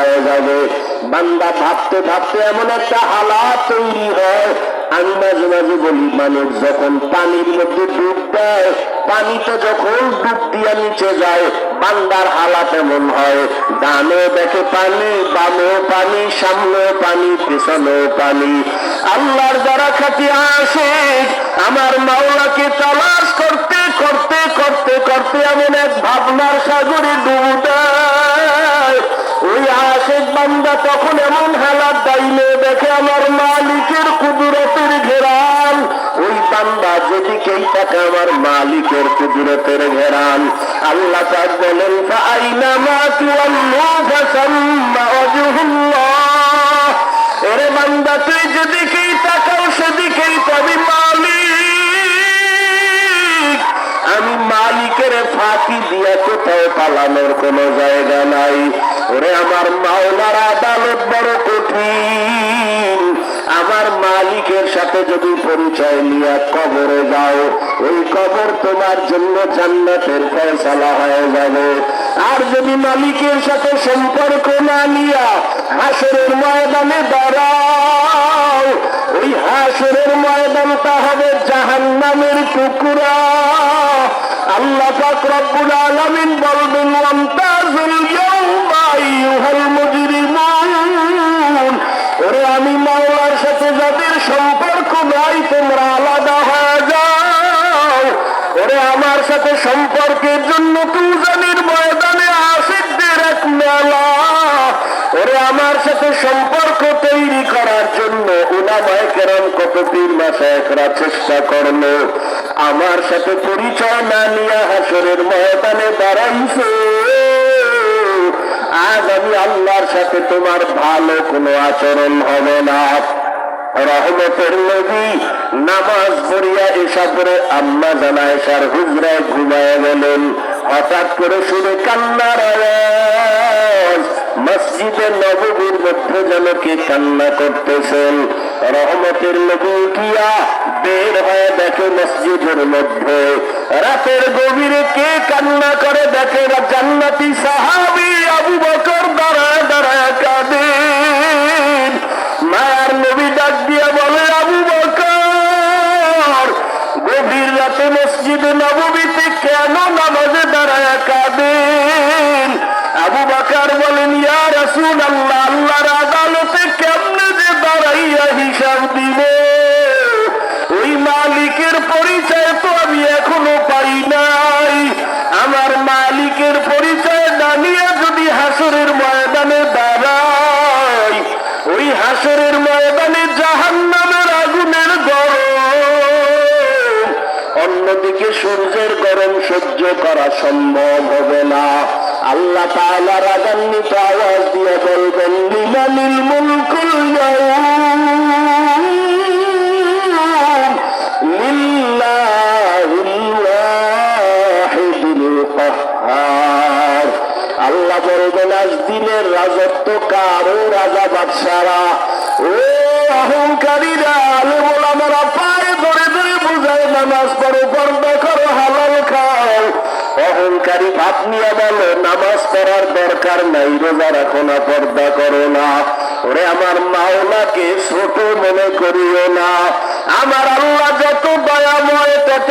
হয়ে যাবে। বান্দা ভাবতে ভাবতে এমন একটা হালাত তৈরি হয়। আমি মাঝে মাঝে বলি, মানুষ যখন পানির মধ্যে ডুব দেয়, পানিতে যখন ডুব দিয়া নিচে যায়, বান্দার হালাত এমন হয়, ডানে দেখে পানি বামেও পানি সামনেও পানি পেছনেও পানি। আল্লাহর যারা খাতি আসে আমার মাওলাকে তালাশ করতে করতে করতে করতে এমন এক ভাবনার সাগরে ডুব দেয়। তখন এমন হালাত দাইলে, দেখে আমার মালিকের কুদুরতের ঘেরাল ওই বান্দা যেদিকেই থাকে আমার মালিকের কুদুরতের ঘেরাল আল্লাহ তার বলেন আইনা মা তুয়াল্লু ফাসাম্মা এরে বান্দা, তুই যেদিকেই তাকাও সেদিকেই ফাঁকি দিয়া কোথাও পালানোর কোনো জায়গা নাই। ওরে আমার মাওলার, আদালত বড় কঠিন। আমার মালিকের সাথে যদি পরিচয় নিয়ে কবরে যাও, ওই কবর তোমার জন্য জান্নাতের ফয়সালা হয়ে যাবে। আর যদি মালিকের সাথে সম্পর্ক না নিয়া হাসরের ময়দানে দাঁড়াও, ওই হাসরের ময়দানটা হবে জাহান্নামের টুকরা। আল্লাহ পাক রব্বুল আলামিন ওরে আমি মাওলার সাথে যাদের সম্পর্ক নাই, তোমরা আলাদা হয়ে ওরে আমার সাথে সম্পর্কের জন্য তুজানির ময়দানে আশিকদের এক মেলা। ওরে আমার সাথে সম্পর্ক তৈরি করার জন্য উলামায়ে কেরাম কত পীর মাসায়করা চেষ্টা করল। আমার সাথে পরিচয় না নিয়ে হাসরের ময়দানে দাঁড়াইছে। আজ আমি আল্লাহর সাথে তোমার ভালো কোনো আচরণ হবে না। রহমতের নবী নামাজ পড়িয়া এসা করে আম্মা জানা এসার হুজরায় ঘুমায় গেলেন। হঠাৎ করে শুনে কান্নার আওয়াজ। মসজিদে নবীর মধ্যে যেন কে কান্না করতেছেন। রহমতের নবী উঠিয়া বের হয়ে দেখে মসজিদের মধ্যে। রাতের গভীরে কে কান্না করে দেখে জান্নাতি সাহাবি আবু বকর দাঁড়ায় দাঁড়ায় কাঁদেন মায়ার নবী ডাক দিয়া বলে, আবু বকর, গভীর রাতে মসজিদে নবমীতে কেন নামাজে দাঁড়ায় কাঁদেন? আবু বাকার বলেন, ইয়া রাসূল আল্লাহ হাসরের ময়দানে জাহান্নামের আগুনের গরম অন্যদিকে সূর্যের গরম সহ্য করা সম্ভব হবে না। আল্লাহ তাআলা রাগান্বিত আওয়াজ দিয়ে বলবেন, লিমানিল মুলকুল আল্লাহ বলবেন, আজ দিনের রাজত্ব কারও রাজা বাদশারা অহংকারী আপনি বলো, নামাজ পড়ার দরকার নাই, রোজা রাখো না, পর্দা করো না। ওরে আমার মাওলাকে ছোট মনে করিও না। আমার আল্লাহ যত দয়াময়, তত